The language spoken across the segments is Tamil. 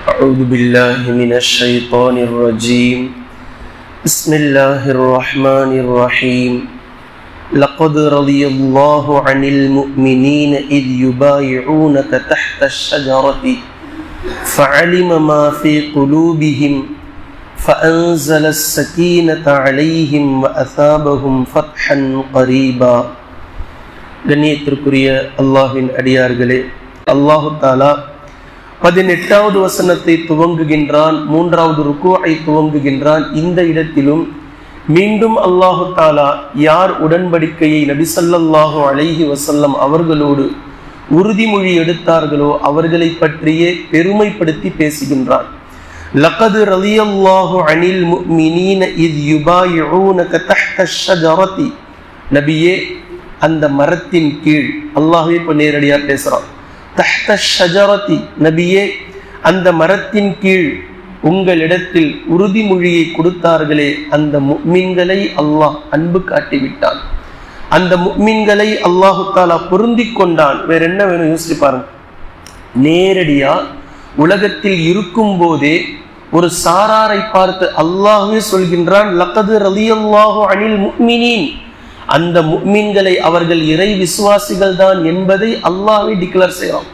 أعوذ بالله من الشيطان الرجيم بسم الله الرحمن الرحيم لقد رضي الله عن المؤمنين إذ يبايعونك تحت الشجرة فعلم ما في قلوبهم فأنزل السكينة عليهم وأثابهم فتحا قريبا கண்ணியத்திற்குரிய அல்லாஹின் அடியார்களே அல்லாஹு தாலா பதினெட்டாவது வசனத்தை துவங்குகின்றான் மூன்றாவது ருக்குவை துவங்குகின்றான். இந்த இடத்திலும் மீண்டும் அல்லாஹு தாலா யார் உடன்படிக்கையை நபிசல்லாஹு அலைஹி வசல்லம் அவர்களோடு உறுதிமொழி எடுத்தார்களோ அவர்களை பற்றியே பெருமைப்படுத்தி பேசுகின்றார். லகது ரலியல்லாஹு அனில் முஃமினீன இத் யுபாயிஊனக தஹ்த ஷஜரதி. நபியே அந்த மரத்தின் கீழ் அல்லாஹே இப்போ நேரடியாக பேசுகிறான் தஹ்த ஷஜரதி நபியே அந்த மரத்தின் கீழ் உங்களிடத்தில் உறுதிமொழியை கொடுத்தார்களே அந்த முக்மின்களை அல்லாஹ் அன்பு காட்டிவிட்டான். அந்த முக்மின்களை அல்லாஹு தாலா பொருந்தி கொண்டான். வேற என்ன வேணும் யோசிச்சு பாருங்க. நேரடியா உலகத்தில் இருக்கும் போதே ஒரு சாராரை பார்த்து அல்லாஹே சொல்கின்றான் லக்கது ரலியல்லாஹு அனில் முக்மினின். அந்த முக்மீன்களை அவர்கள் இறை விசுவாசிகள் தான் என்பதை அல்லாஹே டிக்ளேர் செய்யலாம்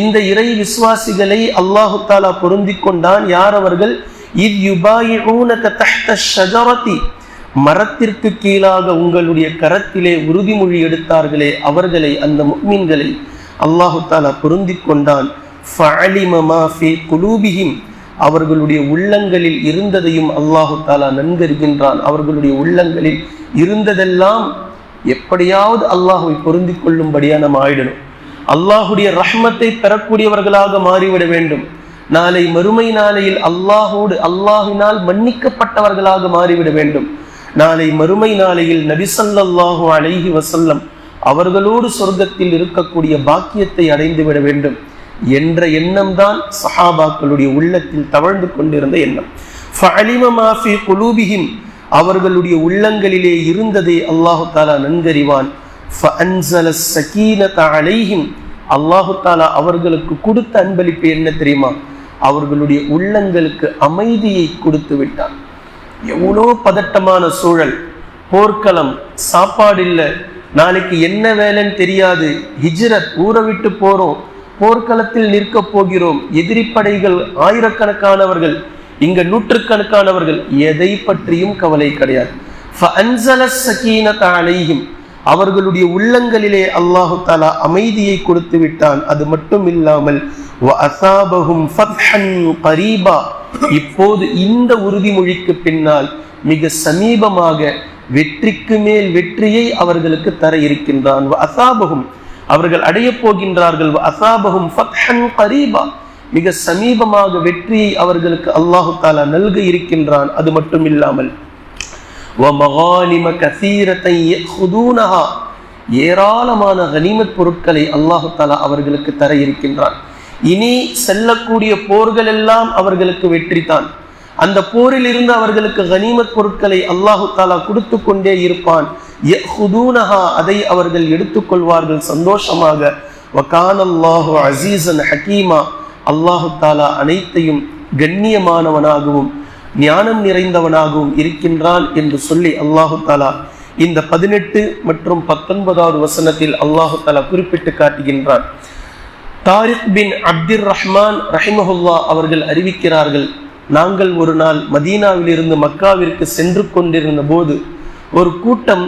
இந்த இறை விசுவாசிகளை அல்லாஹு தாலா பொருந்தி கொண்டான். யார் அவர்கள்? மரத்திற்கு கீழாக உங்களுடைய கரத்திலே உறுதிமொழி எடுத்தார்களே அவர்களை அந்த முக்மீன்களை அல்லாஹு தாலா பொருந்தி கொண்டான். அவர்களுடைய உள்ளங்களில் இருந்ததையும் அல்லாஹு தாலா நன்கறிகின்றான். அவர்களுடைய உள்ளங்களில் இருந்ததெல்லாம் எப்படியாவது அல்லாஹுவை பொருந்தி கொள்ளும்படியா நம்ம ஆயிடணும். அல்லாஹுடைய ரஹ்மத்தை பெறக்கூடியவர்களாக மாறிவிட வேண்டும். நாளை மறுமை நாளையில் அல்லாஹோடு அல்லாஹினால் மன்னிக்கப்பட்டவர்களாக மாறிவிட வேண்டும். நாளை மறுமை நாளையில் நபிசல்லாஹு அலைஹி வசல்லம் அவர்களோடு சொர்க்கத்தில் இருக்கக்கூடிய பாக்கியத்தை அடைந்து விட வேண்டும். என்ற எண்ணம் தான் சஹாபாக்களுடைய உள்ளத்தில் தவழ்ந்து கொண்டிருந்த எண்ணம். குலூபிஹிம் அவர்களுடைய உள்ளங்களிலே இருந்ததை அல்லாஹு தாலா நன்கறிவான். அல்லாஹு தாலா அவர்களுக்கு கொடுத்த அன்பளிப்பு என்ன தெரியுமா? அவர்களுடைய உள்ளங்களுக்கு அமைதியை கொடுத்து விட்டான். எவ்வளோ பதட்டமான சூழல். போர்க்களம் சாப்பாடு இல்லை நாளைக்கு என்ன வேலைன்னு தெரியாது. ஹிஜ்ரத் ஊரை விட்டு போறோம். போர்க்களத்தில் நிற்கப் போகிறோம். எதிரி படைகள் ஆயிரக்கணக்கானவர்கள் இங்க நூற்றுக்கணக்கானவர்கள் எதை பற்றியும் கவலை கிடையாது. அவர்களுடைய உள்ளங்களிலே அல்லாஹு தாலா அமைதியை கொடுத்து விட்டான். அது மட்டும் இல்லாமல் இப்போது இந்த உறுதிமொழிக்கு பின்னால் மிக சமீபமாக வெற்றிக்கு மேல் வெற்றியை அவர்களுக்கு தர இருக்கின்றான். அசாபகும் அவர்கள் அடைய போகின்றார்கள். அசாபகும் கரீபா. மிக சமீபமாக வெற்றியை அவர்களுக்கு அல்லாஹு தாலா நல்க இருக்கின்றான். அது மட்டும் இல்லாமல் ஏராளமான கனிமத் பொருட்களை அல்லாஹு தாலா அவர்களுக்கு தர இருக்கின்றான். இனி செல்லக்கூடிய போர்கள் எல்லாம் அவர்களுக்கு வெற்றி தான். அந்த போரில் இருந்து அவர்களுக்கு கனிமத் பொருட்களை அல்லாஹு தாலா கொடுத்து கொண்டே இருப்பான். அதை அவர்கள் எடுத்துக்கொள்வார்கள் சந்தோஷமாக. வகானல்லாஹு அசீசன் ஹக்கீமா அல்லாஹு தாலா அனைத்தையும் கண்ணியமானவனாகவும் ஞானம் நிறைந்தவனாகவும் இருக்கின்றான் என்று சொல்லி அல்லாஹு தாலா இந்த பதினெட்டு மற்றும் பத்தொன்பதாவது வசனத்தில் அல்லாஹு தாலா குறிப்பிட்டு காட்டுகின்றான். தாரிக் பின் அப்துர் ரஹ்மான் ரஹிமஹுல்லா அவர்கள் அறிவிக்கிறார்கள் நாங்கள் ஒரு நாள் மதீனாவிலிருந்து மக்காவிற்கு சென்று கொண்டிருந்த போது ஒரு கூட்டம்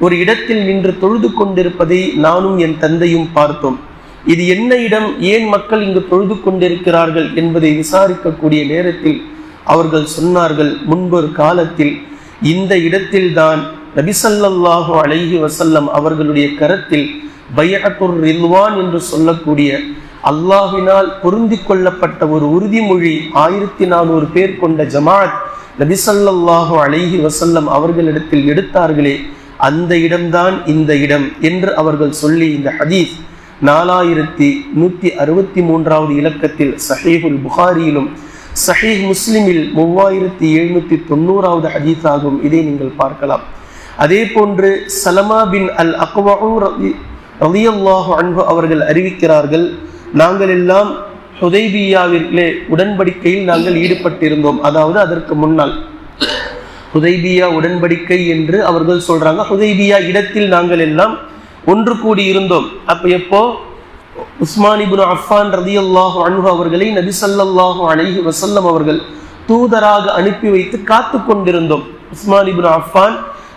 ஒரு இடத்தில் நின்று தொழுது கொண்டிருப்பதை நானும் என் தந்தையும் பார்த்தோம். இது என்ன இடம்? ஏன் மக்கள் இங்கு தொழுது கொண்டிருக்கிறார்கள் என்பதை விசாரிக்கக்கூடிய நேரத்தில் அவர்கள் சொன்னார்கள் முன்பொரு காலத்தில் இந்த இடத்தில்தான் நபிசல்லாஹு அலைஹி வசல்லம் அவர்களுடைய கரத்தில் பையத்துர் ரில்வான் என்று சொல்லக்கூடிய அல்லாஹினால் பொருந்தி கொள்ளப்பட்ட ஒரு உறுதிமொழி ஆயிரத்தி நானூறு பேர் கொண்ட ஜமாத் நபிசல்லாஹு அலைஹி வசல்லம் அவர்களிடத்தில் எடுத்தார்களே அந்த இடம்தான் இந்த இடம் என்று அவர்கள் சொல்லி இந்த ஹதீஸ் நாலாயிரத்தி நூற்றி அறுபத்தி மூன்றாவது இலக்கத்தில் சஹீஹுல் புகாரியிலும் சஹீஹ் முஸ்லிமில் மூவாயிரத்தி எழுநூத்தி தொண்ணூறாவது ஹதீஸ் ஆகும் இதை நீங்கள் பார்க்கலாம். அதே போன்று சலமா பின் அல் அக்வாஹு ரலியல்லாஹு அவர்கள் அறிவிக்கிறார்கள் நாங்கள் எல்லாம் ஹுதைபியாவிலே உடன்படிக்கையில் நாங்கள் ஈடுபட்டிருந்தோம். அதாவது அதற்கு முன்னால் ஹுதைபியா உடன்படிக்கை என்று அவர்கள் சொல்றாங்க. ஹுதைபியா இடத்தில் நாங்கள் எல்லாம் ஒன்று கூடி இருந்தோம். அப்ப எப்போ? உஸ்மானிபுன் அஃபான் ரதி அல்லாஹு அன்பு அவர்களை நபி ஸல்லல்லாஹு அலைஹி அவர்கள் தூதராக அனுப்பி வைத்து காத்து கொண்டிருந்தோம். உஸ்மானிபுன் அஃபான்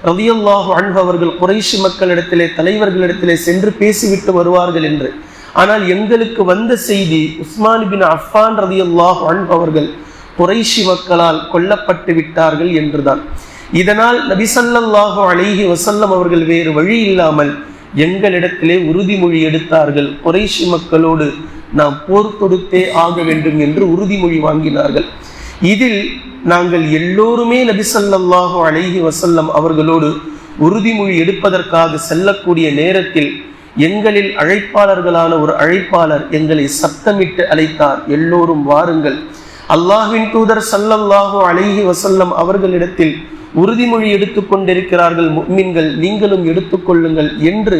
ரதி அல்லாஹு அன்பு அவர்கள் குறைஷி மக்களிடத்திலே தலைவர்களிடத்திலே சென்று பேசிவிட்டு வருவார்கள் என்று. ஆனால் எங்களுக்கு வந்த செய்தி உஸ்மான் பின் அஃபான் ரதியல்லாஹு அன்பு அவர்கள் குறைஷி மக்களால் கொல்லப்பட்டு விட்டார்கள் என்றுதான். இதனால் நபிசல்லாஹு அழகி வசல்லம் அவர்கள் வேறு வழி இல்லாமல் எங்களிடத்திலே உறுதிமொழி எடுத்தார்கள். குறைஷி மக்களோடு நாம் போர் தொடுத்தே ஆக வேண்டும் என்று உறுதிமொழி வாங்கினார்கள். இதில் நாங்கள் எல்லோருமே நபிசல்லாஹு அழகி வசல்லம் அவர்களோடு உறுதிமொழி எடுப்பதற்காக செல்லக்கூடிய நேரத்தில் எங்களில் அழைப்பாளர்களான ஒரு அழைப்பாளர் எங்களை சத்தமிட்டு அழைத்தார். எல்லோரும் வாருங்கள். அல்லாஹின் தூதர் சல்லல்லாஹு அலைஹி வசல்லம் அவர்களிடத்தில் உறுதிமொழி எடுத்துக் கொண்டிருக்கிறார்கள் முக்மின்கள் நீங்களும் எடுத்துக்கொள்ளுங்கள் என்று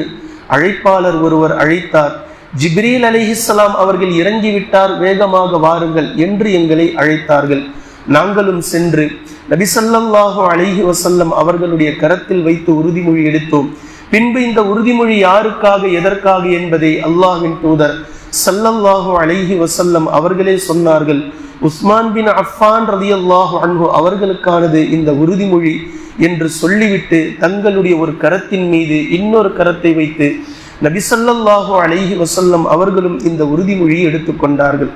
அழைப்பாளர் ஒருவர் அழைத்தார். ஜிப்ரீல் அலிஹிஸ்லாம் அவர்கள் இறங்கிவிட்டார் வேகமாக வாருங்கள் என்று எங்களை அழைத்தார்கள். நாங்களும் சென்று நபிசல்லாஹு அலைஹி வசல்லம் அவர்களுடைய கரத்தில் வைத்து உறுதிமொழி எடுத்தோம். பின்பு இந்த உறுதிமொழி யாருக்காக எதற்காக என்பதை அல்லாஹின் தூதர் சல்லல்லாஹு அலைஹி வசல்லம் அவர்களே சொன்னார்கள் உஸ்மான் பின் அஃபான் ரதி அல்லாஹு அன்ஹு அவர்களுக்கானது இந்த உறுதிமொழி என்று சொல்லிவிட்டு தங்களுடைய ஒரு கரத்தின் மீது இன்னொரு கரத்தை வைத்து நபிசல்லாஹு அலைஹி வசல்லம் அவர்களும் இந்த உறுதிமொழியை எடுத்துக்கொண்டார்கள்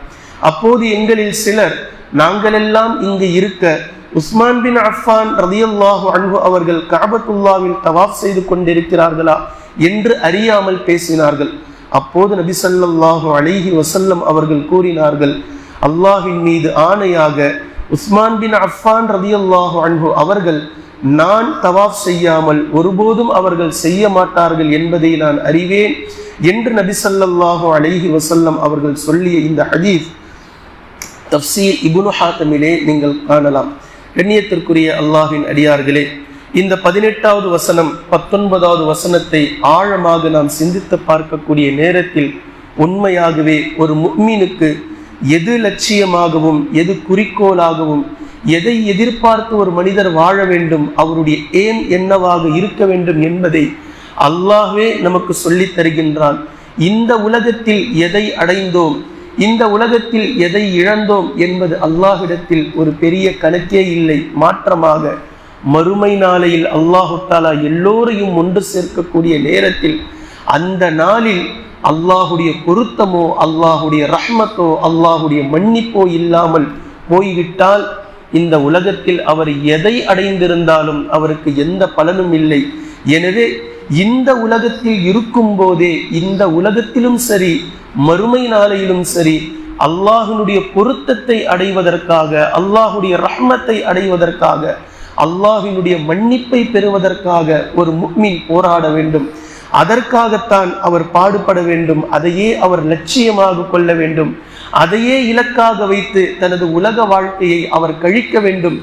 அப்போது எங்களில் சிலர் நாங்களெல்லாம் இங்கு இருக்க உஸ்மான் பின் அஃபான் ரதியல்லாஹு அன்பு அவர்கள் கபத்துல்லாவில் தவாஃப் செய்து கொண்டிருக்கிறார்களா என்று அறியாமல் பேசினார்கள். அப்போது நபி சல்லாஹு அலிஹி வசல்லம் அவர்கள் கூறினார்கள் அல்லாஹின் மீது ஆணையாக உஸ்மான் பின் அஃபான் ரதியல்லாஹு அன்பு அவர்கள் நான் தவாஃப் செய்யாமல் ஒருபோதும் அவர்கள் செய்ய மாட்டார்கள் என்பதை நான் அறிவேன் என்று நபி சல்லாஹு அலிஹி வசல்லம் அவர்கள் சொல்லிய இந்த ஹதீஃப் தப்சீர் இபுனு ஹாத்தமிலே நீங்கள் காணலாம். கண்ணியத்திற்குரிய அல்லாஹின் அடியார்களே இந்த பதினெட்டாவது வசனம் பத்தொன்பதாவது வசனத்தை ஆழமாக நாம் சிந்தித்து பார்க்கக்கூடிய நேரத்தில் உண்மையாகவே ஒரு முக்மீனுக்கு எது லட்சியமாகவும் எது குறிக்கோளாகவும் எதை எதிர்பார்த்து ஒரு மனிதர் வாழ வேண்டும் அவருடைய ஏன் என்னவாக இருக்க வேண்டும் என்பதை அல்லாஹே நமக்கு சொல்லித் தருகின்றான். இந்த உலகத்தில் எதை அடைந்தோம் இந்த உலகத்தில் எதை இழந்தோம் என்பது அல்லாஹிடத்தில் ஒரு பெரிய கணக்கே இல்லை. மாற்றமாக மறுமை நாளையில் அல்லாஹு தாலா எல்லோரையும் ஒன்று சேர்க்கக்கூடிய நேரத்தில் அந்த நாளில் அல்லாஹுடைய பொருத்தமோ அல்லாஹுடைய ரஹ்மத்தோ அல்லாஹுடைய மன்னிப்போ இல்லாமல் போய்விட்டால் இந்த உலகத்தில் அவர் எதை அடைந்திருந்தாலும் அவருக்கு எந்த பலனும் இல்லை. எனவே இந்த உலகத்தில் இருக்கும் போதே இந்த உலகத்திலும் சரி மறுமை நாளையிலும் சரி அல்லாஹனுடைய பொருத்தத்தை அடைவதற்காக அல்லாஹுடைய ரஹ்மத்தை அடைவதற்காக அல்லாஹினுடைய மன்னிப்பை பெறுவதற்காக ஒரு முக்மின் போராட வேண்டும். அதற்காகத்தான் அவர் பாடுபட வேண்டும். அதையே அவர் லட்சியமாக கொள்ள வேண்டும். அதையே இலக்காக வைத்து தனது உலக வாழ்க்கையை அவர் கழிக்க வேண்டும்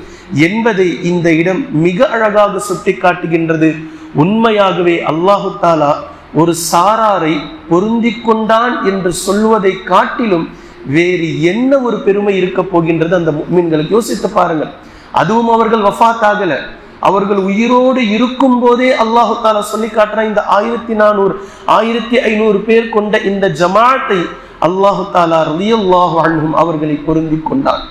என்பதை இந்த இடம் மிக அழகாக சுட்டி காட்டுகின்றது உண்மையாகவே அல்லாஹு தாலா ஒரு சாராரை பொருந்தி கொண்டான் என்று சொல்வதை காட்டிலும் வேறு என்ன ஒரு பெருமை இருக்க போகின்றது? அந்த மீன்களுக்கு யோசித்து பாருங்கள். அதுவும் அவர்கள் வஃத் ஆகல அவர்கள் உயிரோடு இருக்கும் போதே அல்லாஹு தாலா சொல்லி காட்டுற இந்த ஆயிரத்தி நானூறு ஆயிரத்தி ஐநூறு பேர் கொண்ட இந்த ஜமாத்தை அல்லாஹு தாலா ரலியல்லாஹு அன்ஹும் அவர்களை பொருந்தி கொண்டார்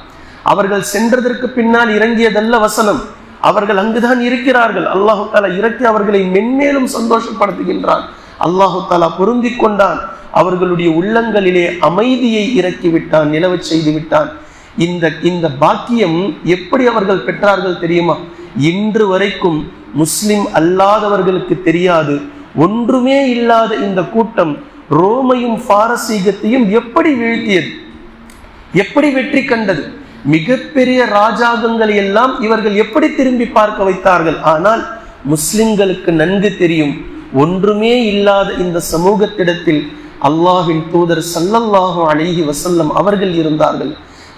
அவர்கள் சென்றதற்கு பின்னால் இறங்கியதல்ல வசனம். அவர்கள் அங்குதான் இருக்கிறார்கள். அல்லாஹு தாலா இறக்கி அவர்களை மென்மேலும் சந்தோஷப்படுத்துகின்றான். அல்லாஹு தாலா பொருந்தி கொண்டான். அவர்களுடைய உள்ளங்களிலே அமைதியை இறக்கி விட்டான் நிலவச் செய்து விட்டான் இந்த இந்த பாக்கியம் எப்படி அவர்கள் பெற்றார்கள் தெரியுமா? இன்று வரைக்கும் முஸ்லிம் அல்லாதவர்களுக்கு தெரியாது. ஒன்றுமே இல்லாத இந்த கூட்டம் ரோமையும் பாரசீகத்தையும் எப்படி வீழ்த்தியது? எப்படி வெற்றி கண்டது? மிகப்பெரிய ராஜாங்கங்களை எல்லாம் இவர்கள் எப்படி திரும்பி பார்க்க வைத்தார்கள்? ஆனால் முஸ்லிம்களுக்கு நன்கு தெரியும் ஒன்றுமே இல்லாத இந்த சமூகத்திடத்தில் அல்லாஹின் தூதர் சல்லல்லாஹு அழகி வசல்லம் அவர்கள் இருந்தார்கள்.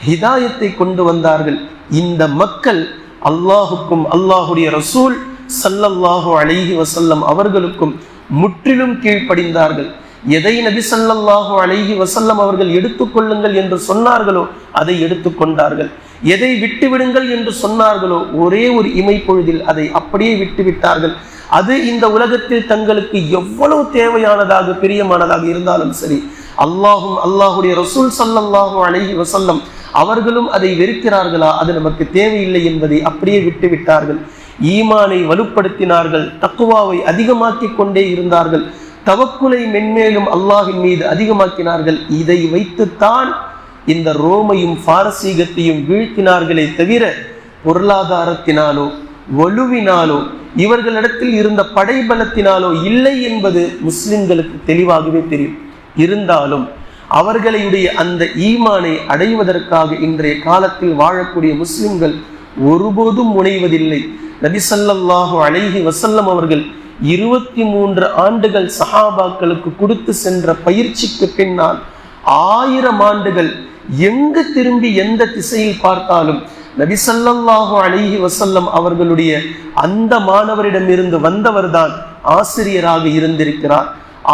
ஹிதாயத்தை கொண்டு வந்தார்கள். இந்த மக்கள் அல்லாஹுக்கும் அல்லாஹுடைய ரசூல் சல்லல்லாஹு அலைஹி வசல்லம் அவர்களுக்கும் முற்றிலும் கீழ்ப்படிந்தார்கள். எதை நபி சல்லல்லாஹு அலைஹி வசல்லம் அவர்கள் எடுத்துக்கொள்ளுங்கள் என்று சொன்னார்களோ அதை எடுத்துக்கொண்டார்கள் எதை விட்டுவிடுங்கள் என்று சொன்னார்களோ ஒரே ஒரு இமைப்பொழுதில் அதை அப்படியே விட்டுவிட்டார்கள் அது இந்த உலகத்தில் தங்களுக்கு எவ்வளவு தேவையானதாக பிரியமானதாக இருந்தாலும் சரி அல்லாஹும் அல்லாஹுடைய ரசூல் ஸல்லல்லாஹு அலைஹி வசல்லம் அவர்களும் அதை வெறுக்கிறார்களா? அது நமக்கு தேவையில்லை என்பதை அப்படியே விட்டு விட்டார்கள். ஈமானை வலுப்படுத்தினார்கள். தக்குவாவை அதிகமாக்கிக் கொண்டே இருந்தார்கள். தவக்குலை மென்மேலும் அல்லாஹின் மீது அதிகமாக்கினார்கள். இதை வைத்துத்தான் இந்த ரோமையும் பாரசீகத்தையும் வீழ்த்தினார்களே தவிர பொருளாதாரத்தினாலோ வலுவினாலோ இவர்களிடத்தில் இருந்த படைபலத்தினாலோ இல்லை என்பது முஸ்லிம்களுக்கு தெளிவாகவே தெரியும். இருந்தாலும் அவர்களுடைய அந்த ஈமானை அடைவதற்காக இன்றைய காலத்தில் வாழக்கூடிய முஸ்லிம்கள் ஒருபோதும் முனைவதில்லை. நபிசல்லாஹு அழகி வசல்லம் அவர்கள் இருபத்தி மூன்று ஆண்டுகள் சஹாபாக்களுக்கு கொடுத்து சென்ற பயிற்சிக்கு பின்னால் ஆயிரம் ஆண்டுகள் எங்கு திரும்பி எந்த திசையில் பார்த்தாலும் நபிசல்லாஹு அழகி வசல்லம் அவர்களுடைய அந்த மாணவரிடமிருந்து வந்தவர்தான் ஆசிரியராக இருந்திருக்கிறார்.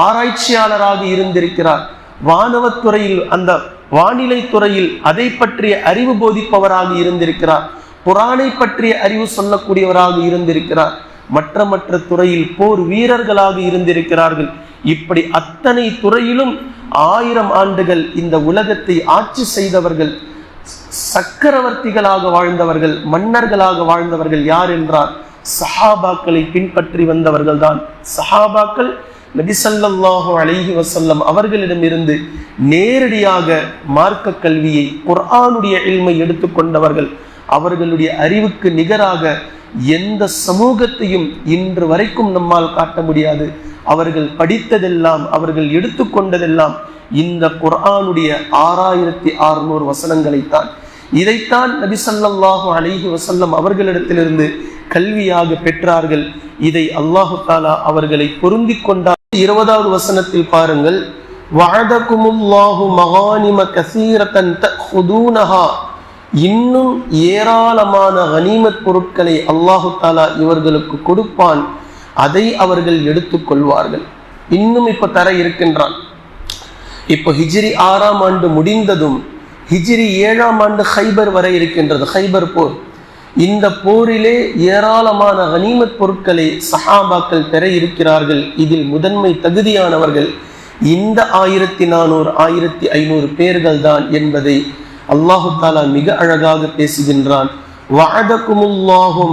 ஆராய்ச்சியாளராக இருந்திருக்கிறார். வானவத்துறையில் அந்த வானிலை துறையில் அதை பற்றிய அறிவு போதிப்பவராக இருந்திருக்கிறார். புராணை பற்றிய அறிவு சொல்லக்கூடியவராக இருந்திருக்கிறார். மற்ற மற்ற துறையில் போர் வீரர்களாக இருந்திருக்கிறார்கள். இப்படி அத்தனை துறையிலும் ஆயிரம் ஆண்டுகள் இந்த உலகத்தை ஆட்சி செய்தவர்கள் சக்கரவர்த்திகளாக வாழ்ந்தவர்கள் மன்னர்களாக வாழ்ந்தவர்கள் யார் என்றால் சஹாபாக்களை பின்பற்றி வந்தவர்கள் தான் சஹாபாக்கள் நபிசல்லாஹு அலைஹி வசல்லம் அவர்களிடமிருந்து நேரடியாக மார்க்க கல்வியை குர்ஆனுடைய இல்மை எடுத்துக்கொண்டவர்கள் அவர்களுடைய அறிவுக்கு நிகராக எந்த சமூகத்தையும் இன்று வரைக்கும் நம்மால் காட்ட முடியாது. அவர்கள் படித்ததெல்லாம் அவர்கள் எடுத்துக்கொண்டதெல்லாம் இந்த குர்ஆனுடைய ஆறாயிரத்தி அறுநூறு வசனங்களைத்தான். இதைத்தான் நபிசல்லாஹு அலைஹி வசல்லம் அவர்களிடத்திலிருந்து கல்வியாக பெற்றார்கள். இதை அல்லாஹு தாலா அவர்களை பொருந்தி கொண்டார் இருபதாவது வசனத்தில் பாருங்கள் வாழ்தகுமுல்லாஹு மகானிம கசீரத்தன் ஹுதூனஹா இன்னும் ஏராளமான கனிமத் பொருட்களை அல்லாஹு தாலா இவர்களுக்கு கொடுப்பான். அதை அவர்கள் எடுத்துக்கொள்வார்கள் இன்னும் இப்ப தர இருக்கின்றான். இப்போ ஹிஜிரி ஆறாம் ஆண்டு முடிந்ததும் ஹிஜிரி ஏழாம் ஆண்டு ஹைபர் வரை இருக்கின்றது. ஹைபர் போர். இந்த போரிலே ஏராளமான கனிமத் பொருட்களை சஹாபாக்கள் பெற இருக்கிறார்கள். இதில் முதன்மை தகுதியானவர்கள் இந்த ஆயிரத்தி நானூறு ஆயிரத்தி ஐநூறு பேர்கள் தான் என்பதை அல்லாஹு தாலா மிக அழகாக பேசுகின்றான்.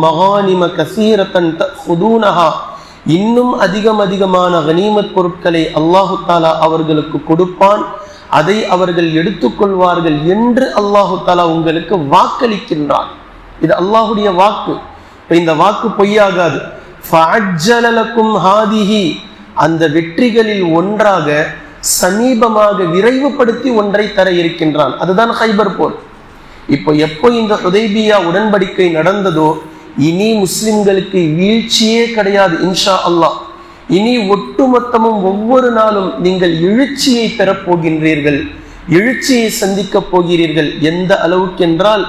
மகானிம இன்னும் அதிகம் அதிகமான கனிமத் பொருட்களை அல்லாஹு தாலா அவர்களுக்கு கொடுப்பான். அதை அவர்கள் எடுத்துக்கொள்வார்கள் என்று அல்லாஹு தாலா உங்களுக்கு வாக்களிக்கின்றான். இது அல்லாஹுடைய வாக்கு. இப்போ இந்த வாக்கு பொய்யாகாது. ஃபஅஜ்ஜலலக்கும் ஹாதிஹி. அந்த வெற்றிகளில் ஒன்றாக சமீபமாக விரைவுபடுத்தி ஒன்றை தர இருக்கின்றான். அதுதான் ஹைபர் போர். இப்போ எப்போ இந்த ஹுதைபியா உடன்படிக்கை நடந்ததோ இனி முஸ்லிம்களுக்கு வீழ்ச்சியே கிடையாது இன்ஷா அல்லாஹ். இனி ஒட்டுமொத்தமும் ஒவ்வொரு நாளும் நீங்கள் எழுச்சியை பெறப்போகின்றீர்கள். எழுச்சியை சந்திக்கப் போகிறீர்கள். எந்த அளவுக்கு என்றால்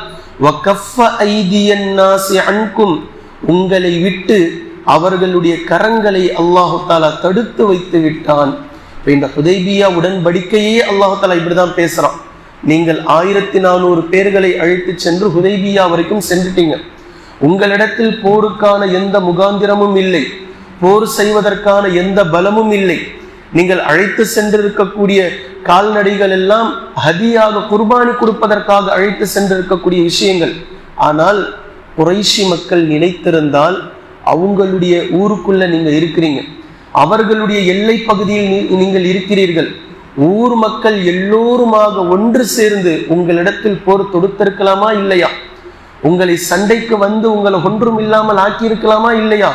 அன்கும். உங்களை விட்டு அவர்களுடைய கரங்களை அல்லாஹு தாலா தடுத்து வைத்து விட்டான். இந்த ஹுதைபியா உடன்படிக்கையே அல்லாஹு தாலா இப்படிதான் பேசுறான். நீங்கள் ஆயிரத்தி நானூறு பேர்களை அழைத்து சென்று ஹுதைபியா வரைக்கும் சென்றுட்டீங்க. உங்களிடத்தில் போருக்கான எந்த முகாந்திரமும் இல்லை. போர் செய்வதற்கான எந்த பலமும் இல்லை. நீங்கள் அழைத்து சென்றிருக்கக்கூடிய கால்நடைகள் எல்லாம் ஹதியாக குர்பானி கொடுப்பதற்காக அழைத்து சென்றிருக்கக்கூடிய விஷயங்கள். ஆனால் குறைஷி மக்கள் நினைத்திருந்தால் அவங்களுடைய ஊருக்குள்ள நீங்க இருக்கிறீங்க. அவர்களுடைய எல்லை பகுதியில் நீ- நீங்கள் இருக்கிறீர்கள். ஊர் மக்கள் எல்லோருமாக ஒன்று சேர்ந்து உங்களிடத்தில் போர் தொடுத்திருக்கலாமா இல்லையா? உங்களை சண்டைக்கு வந்து உங்களை ஒன்றும் இல்லாமல் ஆக்கியிருக்கலாமா இல்லையா?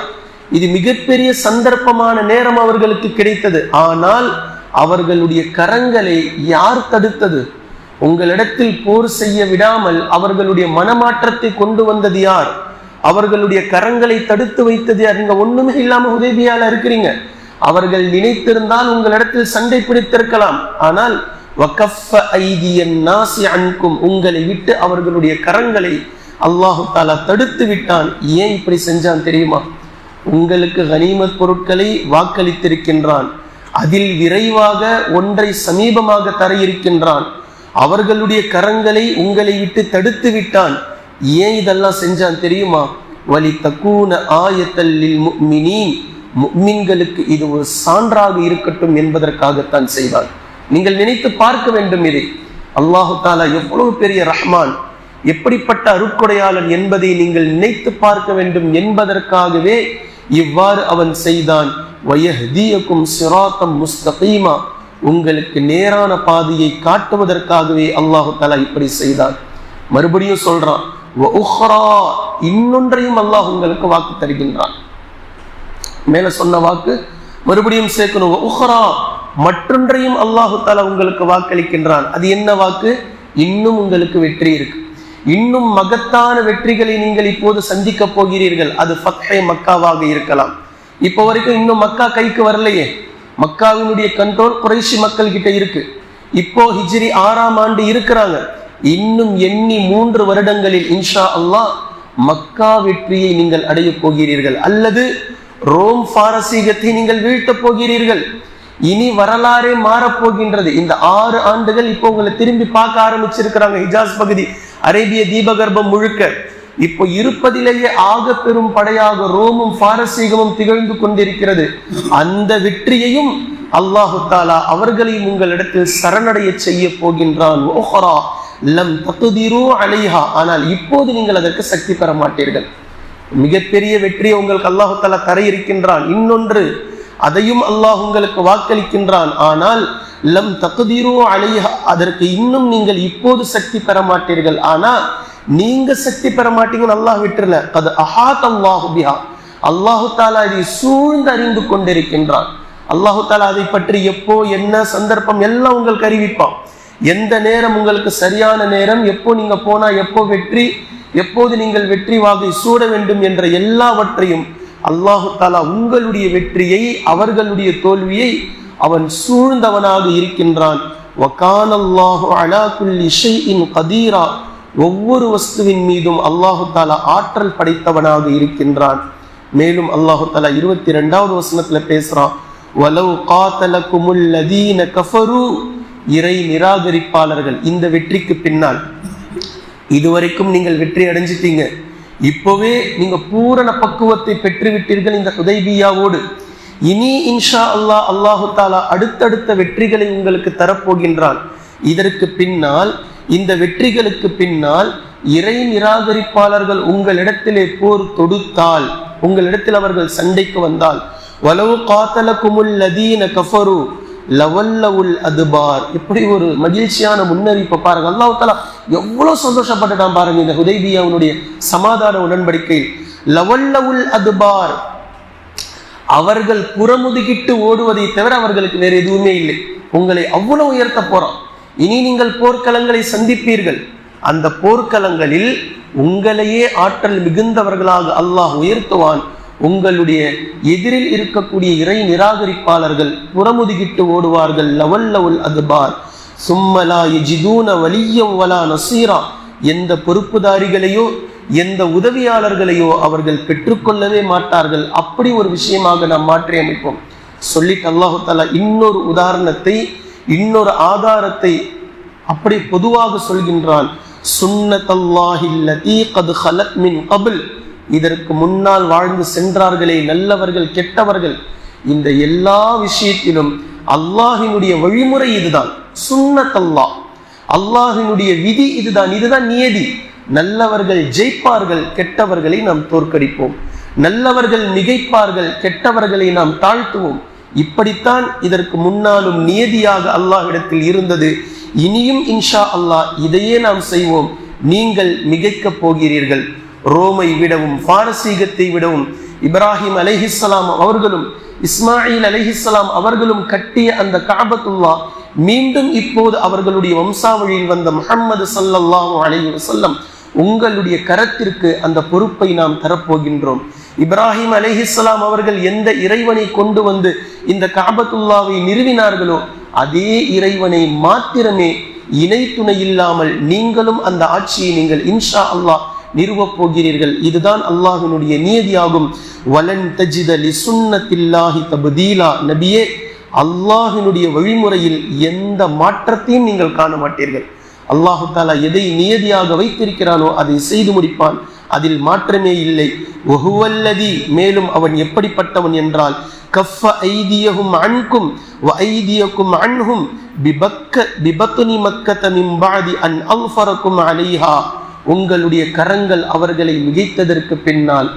இது மிகப்பெரிய சந்தர்ப்பமான நேரம் அவர்களுக்கு கிடைத்தது. ஆனால் அவர்களுடைய கரங்களை யார் தடுத்தது? உங்களிடத்தில் போர் செய்ய விடாமல் அவர்களுடைய மனமாற்றத்தை கொண்டு வந்தது யார்? அவர்களுடைய கரங்களை தடுத்து வைத்தது யார்? நீங்க ஒண்ணுமே இல்லாம உதவியால இருக்கிறீங்க. அவர்கள் நினைத்திருந்தால் உங்களிடத்தில் சண்டை பிடித்திருக்கலாம். ஆனால் வகஃப ஐதியன் நாசி அன்கும் உங்களை விட்டு அவர்களுடைய கரங்களை அல்லாஹு தாலா தடுத்து விட்டான். ஏன் இப்படி செஞ்சான் தெரியுமா? உங்களுக்கு கனிமத் பொருட்களை வாக்களித்திருக்கின்றான். அதில் விரைவாக ஒன்றை சமீபமாக தர இருக்கின்றான் அவர்களுடைய கரங்களை உங்களை விட்டு தடுத்து விட்டான். ஏன் இதெல்லாம் செஞ்சான் தெரியுமா? வலி தக்கூன ஆயத்தல்லில் முக்மினீன். முக்மின்களுக்கு இது ஒரு சான்றாக இருக்கட்டும் என்பதற்காகத்தான் செய்தான். நீங்கள் நினைத்து பார்க்க வேண்டும் இதை. அல்லாஹு தாலா எவ்வளவு பெரிய ரஹ்மான். எப்படிப்பட்ட அருட்கொடையாளன் என்பதை நீங்கள் நினைத்து பார்க்க வேண்டும் என்பதற்காகவே இவ்வாறு அவன் செய்தான். வயஹ்தியக்கும் சிராத்தம் முஸ்தகீமா. உங்களுக்கு நேரான பாதையை காட்டுவதற்காகவே அல்லாஹு தாலா இப்படி செய்தார். மறுபடியும் சொல்றான் "வ இன்னொன்றையும் அல்லாஹ் உங்களுக்கு வாக்கு தருகின்றான். மேல சொன்ன வாக்கு மறுபடியும் சேர்க்கணும் உஹரா உஹ்ரா", மற்றொன்றையும் அல்லாஹு தாலா உங்களுக்கு வாக்களிக்கின்றான். அது என்ன வாக்கு? இன்னும் உங்களுக்கு வெற்றி இருக்கு. இன்னும் மகத்தான வெற்றிகளை நீங்கள் இப்போது சந்திக்க போகிறீர்கள். அது ஃபத்ஹே மக்காவாக இருக்கலாம். இப்போ வரைக்கும் இன்னும் மக்கா கைக்கு வரலையே. மக்காவினுடைய கண்ட்ரோல் குறைஷி மக்கள் கிட்ட இருக்கு. இப்போ ஹிஜ்ரி ஆறாம் ஆண்டு இருக்கிறாங்க. இன்னும் எண்ணி மூன்று வருடங்களில் இன்ஷா அல்லாஹ் மக்கா வெற்றியை நீங்கள் அடைய போகிறீர்கள். அல்லது ரோம் பாரசீகத்தை நீங்கள் வீழ்த்தப் போகிறீர்கள். இனி வரலாறே மாறப் போகின்றது. இந்த ஆறு ஆண்டுகள் இப்போ உங்களை திரும்பி பார்க்க ஆரம்பிச்சிருக்கிறாங்க ஹிஜாஸ் பகுதி. அரேபிய தீபகற்பம் முழுக்க. இப்போ இருப்பதிலேயே ஆக பெரும் படையாக ரோமும் பாரசீகமும் திகழ்ந்து கொண்டிருக்கிறது. அந்த வெற்றியையும் அல்லாஹு தாலா அவர்களையும் உங்களிடத்தில் சரணடைய செய்ய போகின்றான். ஓஹரா லம் தகுதிரோ அலைஹா. ஆனால் இப்போது நீங்கள் அதற்கு சக்தி பெற மாட்டீர்கள். மிகப்பெரிய வெற்றியை உங்களுக்கு அல்லாஹு தாலா தர இருக்கின்றான் இன்னொன்று அதையும் அல்லாஹ் உங்களுக்கு வாக்களிக்கின்றான். ஆனால் லம் தகுதிரோ அலைஹா அதற்கு இன்னும் நீங்கள் இப்போது சக்தி பெற மாட்டீர்கள். ஆனால் நீங்க சக்தி பெற மாட்டீங்கன்னு அல்லாஹ் விட்டுறல. அது அஹாத் அல்லாஹு பிஹா. அல்லாஹு தாலா இதை சூழ்ந்து அறிந்து கொண்டிருக்கின்றான். அல்லாஹு தாலா அதை பற்றி எப்போ என்ன சந்தர்ப்பம் எல்லாம் உங்களுக்கு அறிவிப்பான். எந்த நேரம் உங்களுக்கு சரியான நேரம் எப்போ நீங்க போனா எப்போ வெற்றி எப்போது நீங்கள் வெற்றி வாகை சூட வேண்டும் என்ற எல்லாவற்றையும் அல்லாஹு தாலா உங்களுடைய வெற்றியை அவர்களுடைய தோல்வியை அவன் சூழ்ந்தவனாக இருக்கின்றான். வகானல்லாஹு அலா குல்லி ஷைஇன் கதீரா. ஒவ்வொரு வஸ்துவின் மீதும் அல்லாஹு தாலா ஆற்றல் படைத்தவனாக இருக்கின்றான். மேலும் அல்லாஹு தாலா இருபத்தி ரெண்டாவது வசனத்துல பேசுறான். வலவு காத்தலக்குமுல் லதீன கஃபரு இறை நிராகரிப்பாளர்கள் இந்த வெற்றிக்கு பின்னால். இதுவரைக்கும் நீங்கள் வெற்றி அடைஞ்சிட்டீங்க. இப்போவே நீங்க பூரண பக்குவத்தை பெற்றுவிட்டீர்கள் இந்த ஹுதைபியாவோடு. இனி இன்ஷா அல்லாஹ் அல்லாஹு தாலா அடுத்தடுத்த வெற்றிகளை உங்களுக்கு தரப்போகின்றான். இதற்கு பின்னால் இந்த வெற்றிகளுக்கு பின்னால் இறை நிராகரிப்பாளர்கள் உங்களிடத்திலே போர் தொடுத்தால் உங்களிடத்தில் அவர்கள் சண்டைக்கு வந்தால் வலவு காத்தலக்குமுல் லதீன கஃபரு லவல்லவுல் அதுபார். இப்படி ஒரு மகிழ்ச்சியான முன்னறிப்பை பாருங்க. அல்லாஹ் தலா எவ்வளவு சந்தோஷப்பட்டுட்டான் பாருங்க இந்த ஹுதைபியாவுடைய சமாதான உடன்படிக்கை லவல்லவுல் அதுபார். அவர்கள் புறமுதுகிட்டு ஓடுவதை தவிர அவர்களுக்கு வேற எதுவுமே இல்லை. உங்களை அவ்வளவு உயர்த்த போறோம் இனி நீங்கள் போர்க்களங்களை சந்திப்பீர்கள். அந்த போர்க்களங்களில் உங்களையே ஆற்றல் மிகுந்தவர்களாக அல்லாஹ் உயர்த்துவான். உங்களுடைய எதிரில் இருக்கக்கூடிய இறை நிராகரிப்பாளர்கள் புறமுதுகிட்டு ஓடுவார்கள். லவல் லவல் அதுபார் சும்மலா எஜிதூன வலியம் வலா நசீரா. எந்த பொறுப்புதாரிகளையோ எந்த உதவியாளர்களையோ அவர்கள் பெற்றுக்கொள்ளவே மாட்டார்கள். அப்படி ஒரு விஷயமாக நாம் மாற்றி அமைப்போம் சொல்லிட்டு அல்லாஹு தாலா இன்னொரு உதாரணத்தை இன்னொரு ஆதாரத்தை அப்படி பொதுவாக சொல்கின்றான். கது இதற்கு முன்னால் வாழ்ந்து சென்றார்களே நல்லவர்கள் கெட்டவர்கள். இந்த எல்லா விஷயத்திலும் அல்லாஹினுடைய வழிமுறை இதுதான். சுன்னத்தல்லாஹ். அல்லாஹினுடைய விதி இதுதான். இதுதான் நியதி. நல்லவர்கள் ஜெயிப்பார்கள் கெட்டவர்களை நாம் தோற்கடிப்போம். நல்லவர்கள் மிகைப்பார்கள் கெட்டவர்களை நாம் தாழ்த்துவோம். இப்படித்தான் இதற்கு முன்னாலும் நியதியாக அல்லாஹ்விடத்தில் இருந்தது. இனியும் இன்ஷா அல்லாஹ் இதையே நாம் செய்வோம். நீங்கள் மிகைக்கப் போகிறீர்கள். ரோமை விடவும் பாரசீகத்தை விடவும் இப்ராஹிம் அலைஹிஸ்ஸலாம் அவர்களும் இஸ்மாயில் அலைஹிஸ்ஸலாம் அவர்களும் கட்டிய அந்த காபத்துல்லா மீண்டும் இப்போது அவர்களுடைய வம்சாவழியில் வந்த முஹம்மது ஸல்லல்லாஹு அலைஹி வசல்லம் உங்களுடைய கரத்திற்கு அந்த பொறுப்பை நாம் தரப்போகின்றோம். இப்ராஹிம் அலிஹிஸ்லாம் அவர்கள் எந்த இறைவனை கொண்டு வந்து இந்த காபத்துல்லாவை நிறுவினார்களோ அதே இறைவனை மாத்திரமே இணை துணை இல்லாமல் நீங்களும் அந்த ஆட்சியை நீங்கள் இன்ஷா அல்லாஹ் நிறுவப் போகிறீர்கள். இதுதான் அல்லாஹினுடைய நியதியாகும். வலன் தஜிதலி சுன்னத்தில்லாஹி தபதீலா நபியே அல்லாஹினுடைய வழிமுறையில் எந்த மாற்றத்தையும் நீங்கள் காண மாட்டீர்கள். அல்லாஹு தாலா எதை நியதியாக வைத்திருக்கிறானோ அதை செய்து முடிப்பான். அதில் மாற்றமே இல்லை. ஒஹுவல்லதி மேலும் அவன் எப்படிப்பட்டவன் என்றால் கஃப ஐதியகும் அன்கும் வ ஐதியக்கும் அன்ஹும் பிபக்க பிபத்துனி மக்கத்த மிம்பாதி அன் அல்ஃபரக்கும் அலைஹா. உங்களுடைய கரங்கள் அவர்களை மிகைத்ததற்கு பின்னால்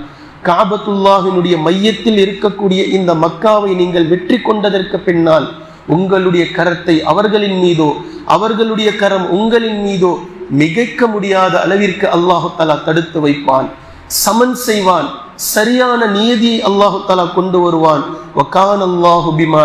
காபத்துல்லாஹினுடைய மையத்தில் இருக்கக்கூடிய இந்த மக்காவை நீங்கள் வெற்றி கொண்டதற்கு பின்னால் உங்களுடைய கரத்தை அவர்களின் மீதோ அவர்களுடைய கரம் உங்களின் மீதோ மிகைக்க முடியாத அளவிற்கு அல்லாஹு தலா தடுத்து வைப்பான். சமன் செய்வான். சரியான நியதியை அல்லாஹு தலா கொண்டு வருவான். வகான் அல்லாஹு பிமா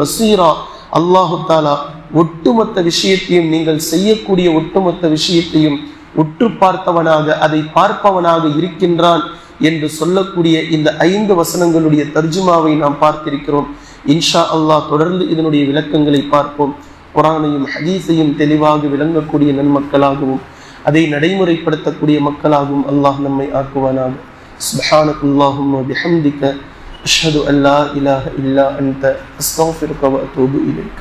பசீரா. அல்லாஹு தாலா ஒட்டுமொத்த விஷயத்தையும் நீங்கள் செய்யக்கூடிய ஒட்டுமொத்த விஷயத்தையும் உற்று பார்த்தவனாக அதை பார்ப்பவனாக இருக்கின்றான் என்று சொல்லக்கூடிய இந்த ஐந்து வசனங்களுடைய தர்ஜுமாவை நாம் பார்த்திருக்கிறோம். இன்ஷா அல்லாஹ் தொடர்ந்து இதனுடைய விளக்கங்களை பார்ப்போம். குரானையும் ஹதீஸையும் தெளிவாக விளங்கக்கூடிய நன்மக்களாகவும் அதை நடைமுறைப்படுத்தக்கூடிய மக்களாகவும் அல்லாஹ் நம்மை ஆக்குவானாக سبحانك اللهم وبحمدك أشهد أن لا إله إلا أنت أستغفرك وأتوب إليك